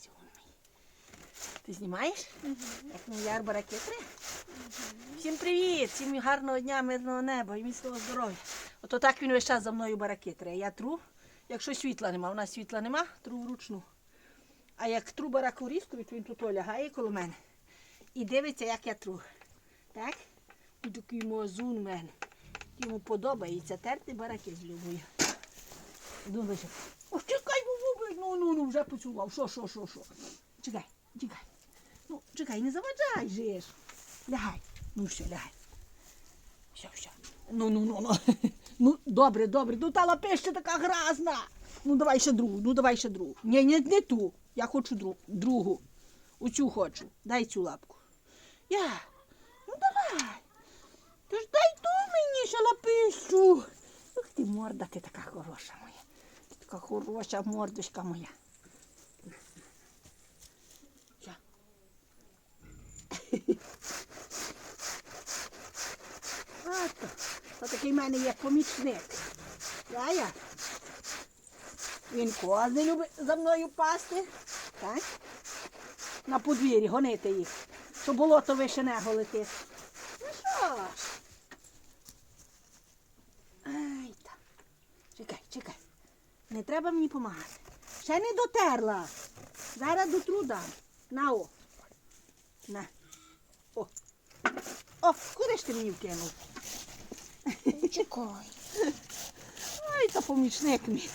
красивий. Ти знімаєш? Як мій яр баракетри? Всім привіт! Всім гарного дня, мирного неба і міцного здоров'я. Ото так він весь час за мною баракетри. Я тру, якщо світла нема, у нас світла нема, тру вручну. А як тру бараку різкові, то він тут лягає коло мене. І дивиться, як я тру. Так? І такий мозун в мене. Йому подобається терти бараки з любою. Думаю, що, О, чекай, ну, ну, ну, вже поцілував. Що, що, що, що? Чекай, чекай. Ну, чекай, не заваджай же ж. Лягай. Ну все, лягай. Все, все. Ну, ну, ну, ну. Ну, добре, добре. Ну та лапища така гразна. Ну давай ще другу, ну давай ще другу. Ні, ні, не ту. Я хочу дру- другу. Оцю хочу. Дай цю лапку. Я. Ну давай. Ти ж дай ту мені ще лапищу. Ух ти, морда, ти така хороша моя. Така хороша мордочка моя. Ото, то такий в мене є помічник. Я-я. Він кози любить за мною пасти. Так? На подвір'ї гонити їх. Щоб болото вище не голити. Ну що ж? Ай та. Чекай, чекай. Не треба мені допомагати. Ще не дотерла. Зараз дотру дам. На о. На. О. О, куди ж ти мені вкинув? Чекай. Ой, та помічник мій.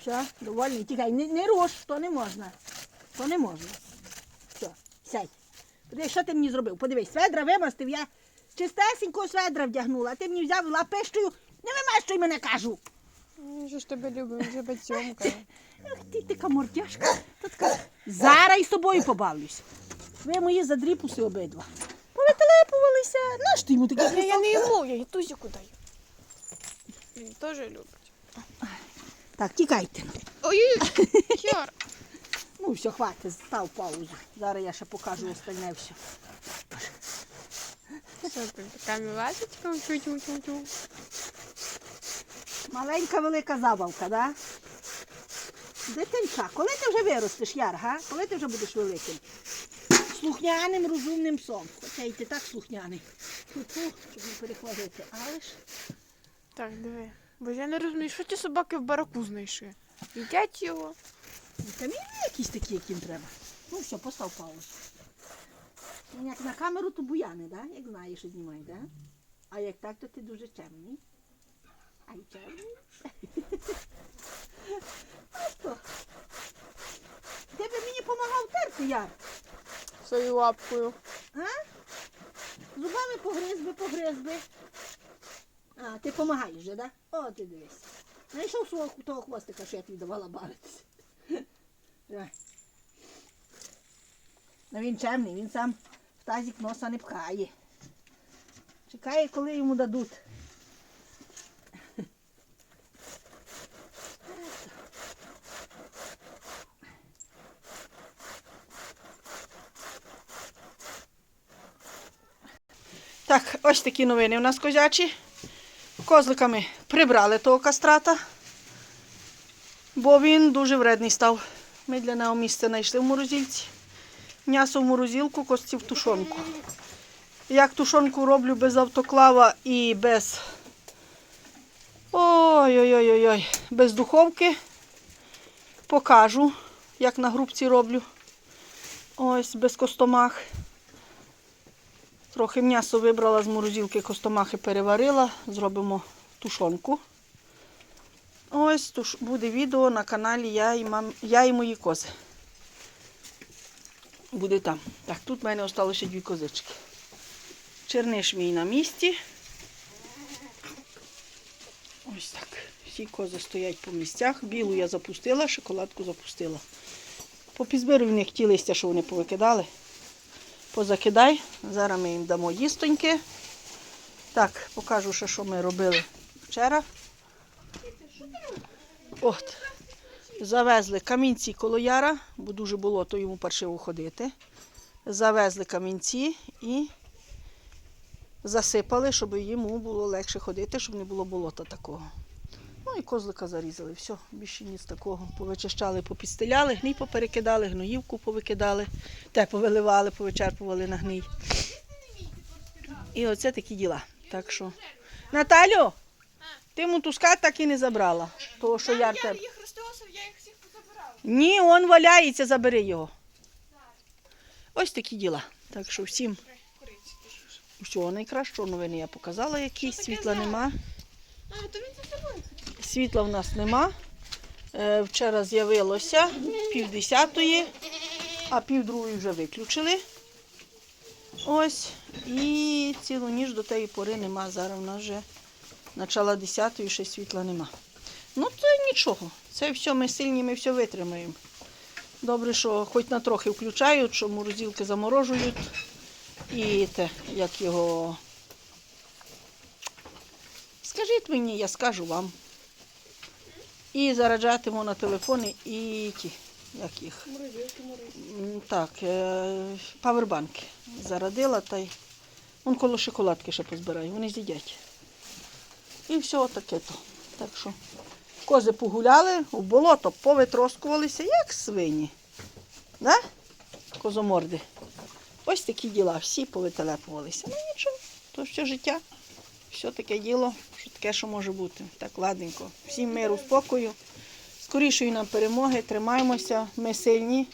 Все, довольний. Тікай, не, не руш, то не можна. То не можна. Все, сядь. Подивись, що ти мені зробив? Подивись, сведра вимастив, я чистесенького сведра вдягнула, а ти мені взяв лапищею, не вимащуй мене, кажу. Ну, що ж тебе любимо, вже бацьомка. Ах ти така мордяшка. Та така. Зараз із тобою побавлюсь. Ви мої задріпуси обидва. Повителепувалися. Наш ти йому таке? Я, я не йому, я і тузіку даю. Він теж любить. Так, тікайте. Ой, Яр. Ну, все, хватить, став паузу. Зараз я ще покажу остальне все. Що ти така? Тю-тю-тю-тю. Маленька велика забавка, да? Дитинча, коли ти вже виростеш, Яр, га? Коли ти вже будеш великим? Слухняним, розумним псом. Хоча й ти так слухняний. Фу-фу, щоб не перехвалити. Але ж Так, диви. Бо я не розумію, що ті собаки в бараку знайшли. Їдять його. Вітаміни якісь такі, яким треба. Ну все, постав паузу. Ну, Як на камеру, то буяни, да? Як знаєш, що знімай, да? А як так, то ти дуже чемний. Ай, чемний. А що? Ти би мені допомагав терти, Яр. Своєю лапкою. А? Зубами погриз би, погриз би. А, ти допомагаєш вже, да? О, ти дивись. Знайшов свого того хвостика, що я тобі давала бавитися. Давай. Ну він чемний, він сам в тазик носа не пхає. Чекає, коли йому дадуть. Так, ось такі новини у нас козячі. Козликами прибрали того кастрата, бо він дуже вредний став. Ми для нього знайшли в морозильці. М'ясо в морозилку, кості в тушонку. Як тушонку роблю без автоклава і без. Ой-ой-ой-ой, без духовки. Покажу, як на грубці роблю. Ось без костомах. Трохи м'ясо вибрала з морозилки, костомахи переварила, зробимо тушонку. Ось туш... буде відео на каналі Я і, мам... Я і мої кози. Буде там. Так, тут в мене ще дві козички. Черниш мій на місці. Ось так. Всі кози стоять по місцях. Білу я запустила, шоколадку запустила. Попізберу в них ті листя, що вони повикидали позакидай. Зараз ми їм дамо їстоньки. Так, покажу ще, що ми робили вчора. От. Завезли камінці коло яра, бо дуже болото йому паршиво ходити. Завезли камінці і засипали, щоб йому було легше ходити, щоб не було болота такого. Ну і козлика зарізали. Все, більше ніц такого. Повичищали, попістеляли, гній поперекидали, гноївку повикидали, те повиливали, повичерпували на гній. І оце такі діла. Так що. Наталю, ти мотузка так і не забрала. Того, що я тебе. їх розтосив, я їх всіх позабирала. Ні, он валяється, забери його. Ось такі діла. Так що всім всього найкращого. Новини я показала якісь. таке Світла за? нема. А, то він за тобою. Світла в нас нема. Е, Вчора з'явилося пів десятої, а пів другої вже виключили. Ось. І цілу ніч до тієї пори нема. Зараз в нас вже начало десятої, ще світла нема. Ну, це нічого. Це все ми сильні, ми все витримаємо. Добре, що хоч на трохи включають, що морозилки заморожують. І те, як його. Скажіть мені, я скажу вам. І зараджатиму на телефони і ті, як їх. Морозилки, морозилки. Так, е, павербанки зарадила та й вон коло шоколадки ще позбираю, вони з'їдять. І все таке то. Так що кози погуляли, у болото повитроскувалися, як свині. Да? Козоморди. Ось такі діла, всі повителепувалися. Ну нічого, то все життя. Все таке діло, що таке, що може бути. Так, ладненько. Всім миру, спокою. Скорішої нам перемоги, тримаємося, ми сильні.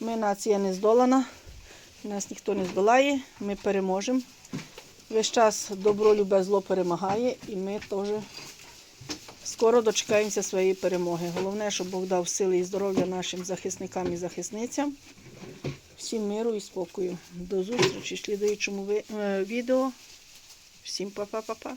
Ми нація не здолана, нас ніхто не здолає, ми переможемо. Весь час добро, любе, зло перемагає, і ми теж скоро дочекаємося своєї перемоги. Головне, щоб Бог дав сили і здоров'я нашим захисникам і захисницям. Всім миру і спокою. До зустрічі в слідуючому е, відео. Всім па-па-па-па.